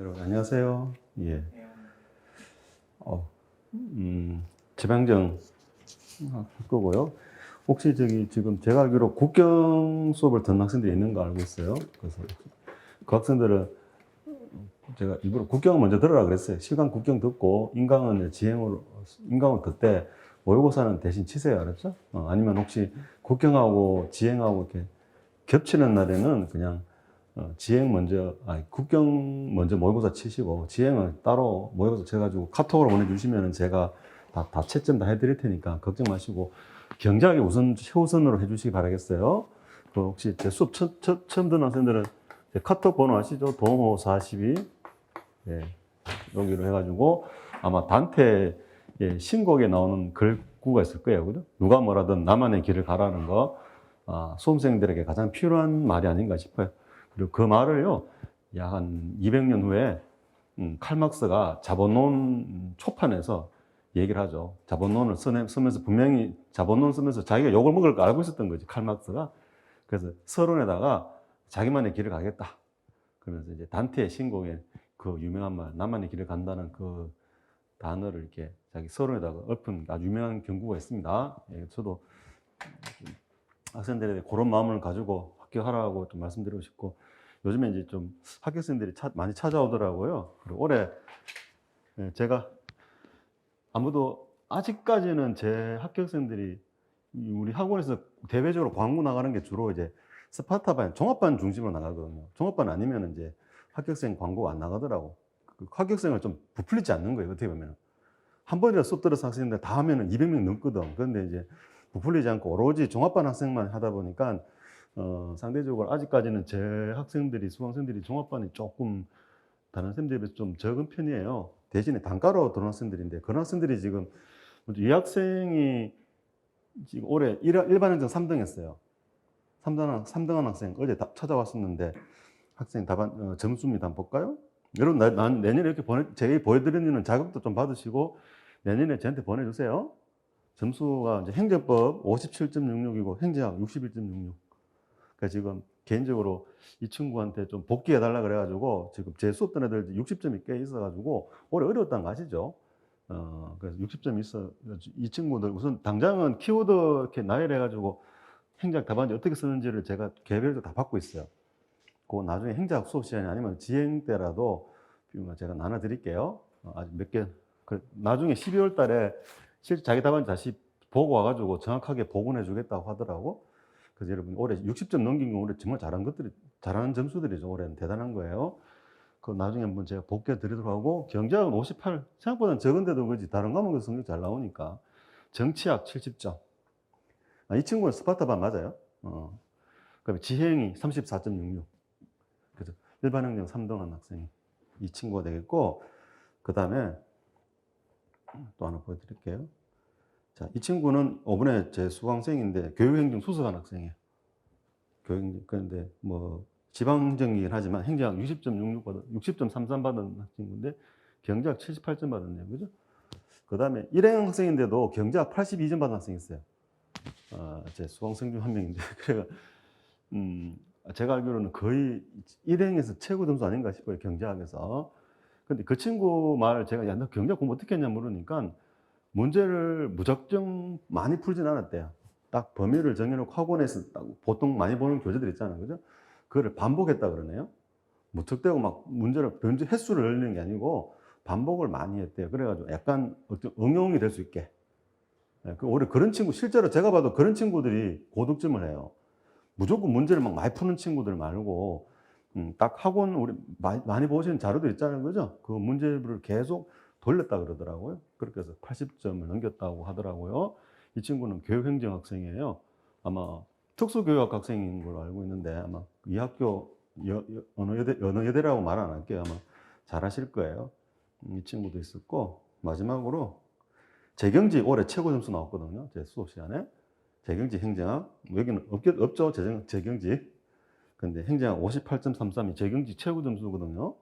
여러분 안녕하세요. 예. 어, 음, 지방정 할 거고요. 혹시 저기 지금 제가 알기로 국경 수업을 듣는 학생들이 있는 거 알고 있어요. 그래서 그 학생들은 제가 일부러 국경을 먼저 들으라 그랬어요. 시간 국경 듣고 인강은 지행으로 인강을 듣되 모의고사는 대신 치세요. 알았죠? 어, 아니면 혹시 국경하고 지행하고 이렇게 겹치는 날에는 그냥 어, 지행 먼저, 아니, 국경 먼저 모의고사 치시고, 지행은 따로 모의고사 쳐가지고 카톡으로 보내주시면 제가 다, 다 채점 다 해드릴 테니까 걱정 마시고, 경제학이 우선 최우선으로 해주시기 바라겠어요. 그 혹시 제 수업 처, 처, 처음 듣는 학생들은 제 카톡 번호 아시죠? 동호 42. 예, 여기로 해가지고 아마 단테 예, 신곡에 나오는 글구가 있을 거예요. 그죠? 누가 뭐라든 나만의 길을 가라는 거, 아, 수험생들에게 가장 필요한 말이 아닌가 싶어요. 그리고 그 말을요, 약 한 200년 후에 음, 칼막스가 자본론 초판에서 얘기를 하죠. 자본론을 쓰면서 분명히 자본론 쓰면서 자기가 욕을 먹을 거 알고 있었던 거지, 칼막스가. 그래서 서론에다가 자기만의 길을 가겠다. 그러면서 이제 단테의 신곡에 그 유명한 말, 나만의 길을 간다는 그 단어를 이렇게 자기 서론에다가 엎은 아주 유명한 경구가 있습니다. 예, 저도 학생들에게 그런 마음을 가지고 합격하라고 좀 말씀드리고 싶고 요즘에 이제 좀 합격생들이 차- 많이 찾아오더라고요. 그리고 올해 예, 제가 아무도 아직까지는 제 합격생들이 이 우리 학원에서 대외적으로 광고 나가는 게 주로 이제 스파타반, 종합반 중심으로 나가거든요. 종합반 아니면 이제 합격생 광고가 안 나가더라고. 그 합격생을 좀 부풀리지 않는 거예요. 어떻게 보면. 한 번이라도 수업 들어서 학생인데 다 하면은 200명 넘거든. 그런데 이제 부풀리지 않고 오로지 종합반 학생만 하다 보니까 어, 상대적으로 아직까지는 제 학생들이, 수강생들이 종합반이 조금 다른 학생들에 비해서 좀 적은 편이에요. 대신에 단가로 들어온 학생들인데, 그런 학생들이 지금, 이 학생이 지금 올해 일- 일반 행정 3등 했어요. 3등, 3등한 학생, 어제 다 찾아왔었는데, 학생 답안, 어, 점수입니다. 한번 볼까요? 여러분, 나, 난 내년에 이렇게 보내, 제가 보여드리는 자격도 좀 받으시고, 내년에 저한테 보내주세요. 점수가 이제 행정법 57.66이고, 행정학 61.66. 그러니까 지금 개인적으로 이 친구한테 좀 복귀해 달라 그래가지고 지금 제 수업 듣는 애들 60점이 꽤 있어가지고 올해 어려웠다는 거 아시죠? 어, 그래서 60점이 있어 이 친구들 우선 당장은 키워드 이렇게 나열해가지고 행작 답안지 어떻게 쓰는지를 제가 개별적으로 다 받고 있어요. 그 나중에 행작 수업 시간이 아니면 지행 때라도 제가 나눠드릴게요. 어, 아직 몇 개. 그 나중에 12월 달에 실제 자기 답안지 다시 보고 와가지고 정확하게 복원해 주겠다고 하더라고. 그래서 여러분 올해 60점 넘긴 건 올해 정말 잘한 것들이 잘하는 점수들이죠. 올해는 대단한 거예요. 그 나중에 한번 제가 복귀해 드리도록 하고 경제학은 58 생각보다는 적은데도 그지 다른 과목에서 성적 잘 나오니까 정치학 70점. 아, 이 친구는 스파타반 맞아요. 어. 그다음에 지행이 34.66. 그래서 일반 행정 3등한 학생이 이 친구가 되겠고 그 다음에 또 하나 보여드릴게요. 자, 이 친구는 이번에 제 수강생인데 교육행정 수석한 학생이에요. 교육행정 그런데 뭐 지방행정이긴 하지만 행정학 60.66 받은 60.33 받은 친구인데 경제학 78점 받았네요. 그죠? 그다음에 일행 학생인데도 경제학 82점 받은 학생이 있어요. 아, 제 수강생 중 한 명인데 그래가 음, 제가 알기로는 거의 일행에서 최고 점수 아닌가 싶어요. 경제학에서. 근데 그 친구 말 제가 야, 너 경제학 공부 어떻게 했냐 물으니까 문제를 무작정 많이 풀진 않았대요. 딱 범위를 정해놓고 학원에서 딱 보통 많이 보는 교재들 있잖아요. 그죠? 그거를 반복했다 그러네요. 무턱대고 막 문제를 변제 횟수를 늘리는 게 아니고 반복을 많이 했대요. 그래가지고 약간 응용이 될 수 있게. 예, 그 올해 그런 친구, 실제로 제가 봐도 그런 친구들이 고득점을 해요. 무조건 문제를 막 많이 푸는 친구들 말고, 음, 딱 학원, 우리 많이, 보시는 자료들 있잖아요. 그죠? 그 문제를 계속 돌렸다 그러더라고요. 그렇게 해서 80점을 넘겼다고 하더라고요. 이 친구는 교육행정 학생이에요. 아마 특수교육 학생인 걸로 알고 있는데 아마 이 학교 어느 여대라고 말 안 할게요. 아마 잘하실 거예요. 음, 이 친구도 있었고 마지막으로 재경지 올해 최고 점수 나왔거든요. 제 수업 시간에 재경지 행정학 뭐 여기는 없겠, 없죠. 재경, 재경지. 근데 행정학 58.33이 재경지 최고 점수거든요.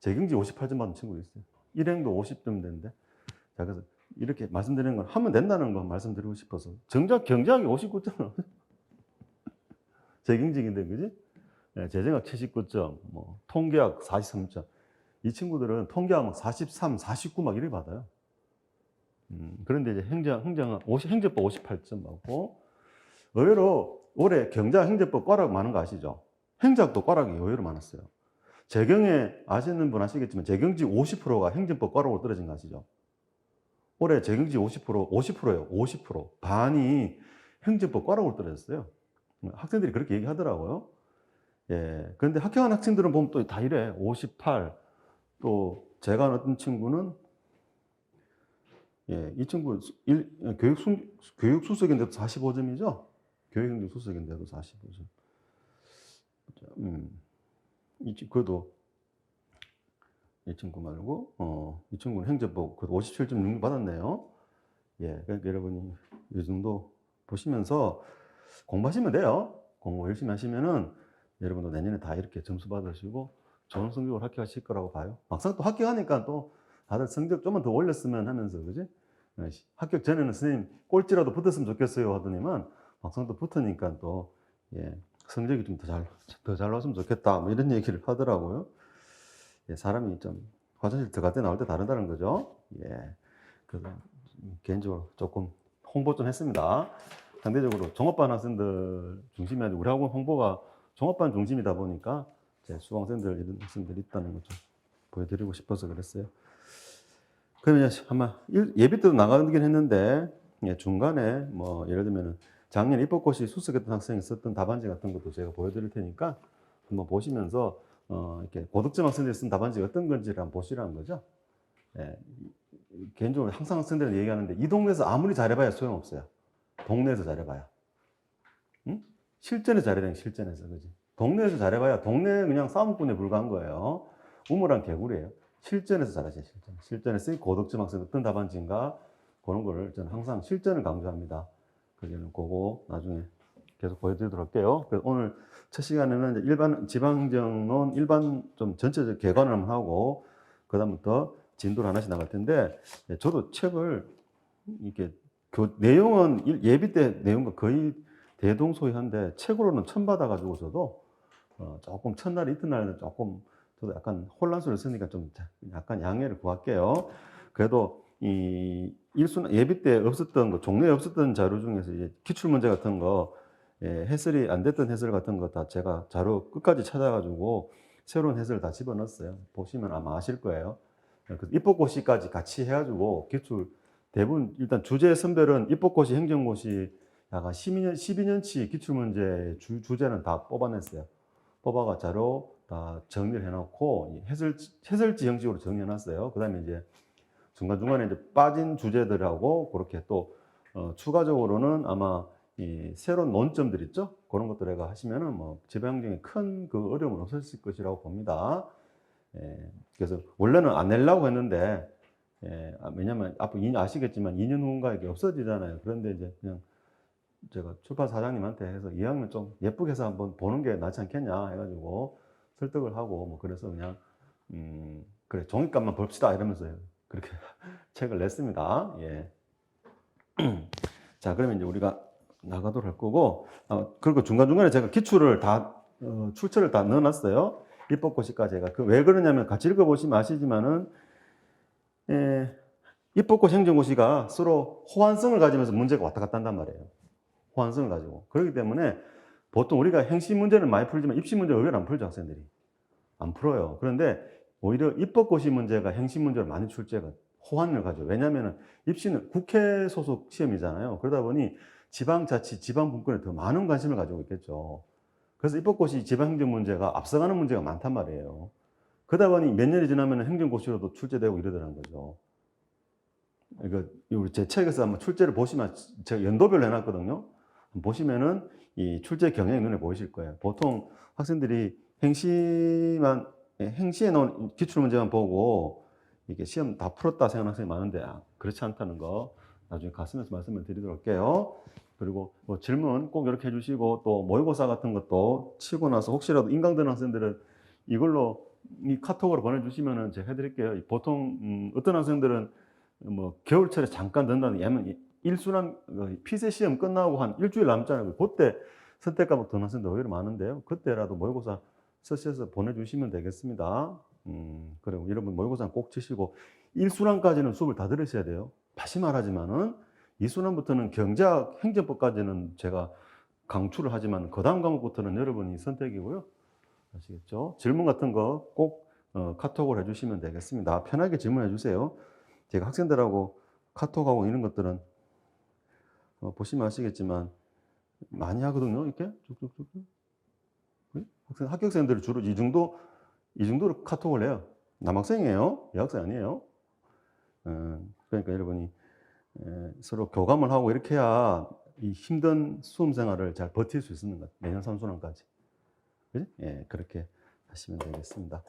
재경지 58점 받은 친구도 있어요. 일행도 50점 되는데. 자, 그래서 이렇게 말씀드리는 건 하면 된다는 거 말씀드리고 싶어서. 정작 경제학이 59점. 재경직인데, 그지? 예, 재정학 79점, 뭐, 통계학 43점. 이 친구들은 통계하면 43, 49 막 이렇게 받아요. 음, 그런데 이제 행정, 행정은 50, 행정법 58점 받고, 의외로 올해 경자 행정법 꽈락 많은 거 아시죠? 행정도 꽈락이 의외로 많았어요. 재경에 아시는 분 아시겠지만 재경지 50%가 행정법 꽈락으로 떨어진 거 아시죠? 올해 재경지 50% 50%예요. 50% 반이 행정법 꽈락으로 떨어졌어요. 학생들이 그렇게 얘기하더라고요. 예. 그런데 합격한 학생들은 보면 또 다 이래. 58. 또 제가 어떤 친구는 예, 이 친구 일, 교육 수, 교육 수석인데도 45점이죠. 교육 행정 수석인데도 45점. 음. 이 친- 그래도 이 친구 말고 어, 이 친구는 행정법 그 57점 능력 받았네요. 예, 그러니까 여러분이 이 정도 보시면서 공부하시면 돼요. 공부 열심히 하시면은 여러분도 내년에 다 이렇게 점수 받으시고 좋은 성적으로 합격하실 거라고 봐요. 막상 또 합격하니까 또 다들 성적 좀만 더 올렸으면 하면서 그지? 어, 시- 합격 전에는 선생님 꼴찌라도 붙었으면 좋겠어요 하더니만 막상 또 붙으니까 또 예, 성적이 좀더잘 더 잘 나왔으면 좋겠다 뭐 이런 얘기를 하더라고요. 예, 사람이 좀 화장실 들어갈 때 나올 때 다르다는 거죠. 예, 그래서 개인적으로 조금 홍보 좀 했습니다. 상대적으로 종합반 학생들 중심이 아니라 우리 학원 홍보가 종합반 중심이다 보니까 제 수강생들 이런 학생들이 있다는 걸좀 보여드리고 싶어서 그랬어요. 그러면 아마 일- 예비 때도 나가긴 했는데 예, 중간에 뭐 예를 들면 작년 입법고시 수석했던 학생이 썼던 답안지 같은 것도 제가 보여드릴 테니까 한번 보시면서 어, 이렇게 고득점 학생들이 쓴 답안지가 어떤 건지를 한번 보시라는 거죠. 예, 이- 개인적으로 항상 학생들은 얘기하는데 이 동네에서 아무리 잘해봐야 소용없어요. 동네에서 잘해봐야. 응? 실전에서 잘해야 돼, 실전에서. 그지? 동네에서 잘해봐야 동네 그냥 싸움꾼에 불과한 거예요. 우물한 개구리예요. 실전에서 잘하세요, 실전. 실전에서 이 고득점 학생 어떤 답안지인가 그런 거를 저는 항상 실전을 강조합니다. 그게는 그거 나중에 계속 보여드리도록 할게요. 그래서 오늘 첫 시간에는 일반 지방정론 일반 좀 전체적 개관을 한번 하고 그 다음부터 진도를 하나씩 나갈 텐데 예, 저도 책을 이렇게 교, 내용은 일- 예비 때 내용과 거의 대동소이한데 책으로는 처음 받아가지고 저도 어, 조금 첫날 이튿날은 조금 저도 약간 혼란스러워 쓰니까 좀 자- 약간 양해를 구할게요. 그래도 이 일순 예비 때 없었던 거 종래에 없었던 자료 중에서 이제 기출 문제 같은 거 예, 해설이 안 됐던 해설 같은 거 다 제가 자료 끝까지 찾아가지고 새로운 해설 다 집어넣었어요. 보시면 아마 아실 거예요. 그 입법고시까지 같이 해가지고 기출 대부분 일단 주제 선별은 입법고시, 행정고시 약간 12년, 12년치 기출 문제 주, 주제는 다 뽑아냈어요. 뽑아가 자료 다 정리를 해놓고 이 해설, 해설지 형식으로 정리해놨어요. 그 다음에 이제 중간중간에 이제 빠진 주제들하고 그렇게 또 어, 추가적으로는 아마 이 새로운 논점들 있죠? 그런 것들 을 하시면은 뭐 지방행정에 큰 그 어려움은 없었을 것이라고 봅니다. 예, 그래서 원래는 안 내려고 했는데 예, 아, 왜냐면 앞으로 2년 아시겠지만 2년 후인가 이게 없어지잖아요. 그런데 이제 그냥 제가 출판 사장님한테 해서 이왕이면 좀 예쁘게 해서 한번 보는 게 낫지 않겠냐 해가지고 설득을 하고 뭐 그래서 그냥 음 그래 종이값만 봅시다 이러면서 그렇게 책을 냈습니다. 예. 자 그러면 이제 우리가 나가도록 할 거고 아, 그리고 중간 중간에 제가 기출을 다 어, 출처를 다 넣어놨어요. 입법고시까지 제가 그 왜 그러냐면 같이 읽어보시면 아시지만은 예, 입법고시 행정고시가 서로 호환성을 가지면서 문제가 왔다 갔다 한단 말이에요. 호환성을 가지고. 그렇기 때문에 보통 우리가 행시 문제는 많이 풀지만 입시 문제는 의외로 안 풀죠, 학생들이. 안 풀어요. 그런데 오히려 입법고시 문제가 행시 문제를 많이 출제가 호환을 가죠. 왜냐하면 입시는 국회 소속 시험이잖아요. 그러다 보니 지방자치, 지방분권에 더 많은 관심을 가지고 있겠죠. 그래서 입법고시 지방행정 문제가 앞서가는 문제가 많단 말이에요. 그러다 보니 몇 년이 지나면 행정고시로도 출제되고 이러더라는 거죠. 이거 우리 제 책에서 한번 출제를 보시면 제가 연도별로 해놨거든요. 보시면은 이 출제 경향이 눈에 보이실 거예요. 보통 학생들이 행시만 예, 행시에 나온 기출 문제만 보고 이게 시험 다 풀었다 생각하는 학생이 많은데 아, 그렇지 않다는 거 나중에 가슴에서 말씀을 드리도록 할게요. 그리고 뭐 질문 꼭 이렇게 해주시고 또 모의고사 같은 것도 치고 나서 혹시라도 인강되는 학생들은 이걸로 이 카톡으로 보내주시면은 제가 해드릴게요. 보통 음, 어떤 학생들은 뭐 겨울철에 잠깐 든다는 얘는 일순환 어, 피세 시험 끝나고 한 일주일 남잖아요. 그때 선택 과목 더 학생들 오히려 많은데요. 그때라도 모의고사 서시에서 보내주시면 되겠습니다. 음, 그리고 여러분 모의고사 꼭 치시고 1순환까지는 수업을 다 들으셔야 돼요. 다시 말하지만은 2순환부터는 경제학, 행정법까지는 제가 강추를 하지만 그 다음 과목부터는 여러분이 선택이고요. 아시겠죠? 질문 같은 거꼭 어, 카톡을 해주시면 되겠습니다. 편하게 질문해 주세요. 제가 학생들하고 카톡하고 이런 것들은 어, 보시면 아시겠지만 많이 하거든요. 이렇게 쭉쭉쭉. 네? 학생 합격생들이 주로 이 정도 이 정도로 카톡을 해요. 남학생이에요. 여학생 아니에요. 어, 그러니까 여러분이 에, 서로 교감을 하고 이렇게 해야 이 힘든 수험 생활을 잘 버틸 수 있는 것 같아요. 내년. 그지? 예, 그렇게 하시면 되겠습니다.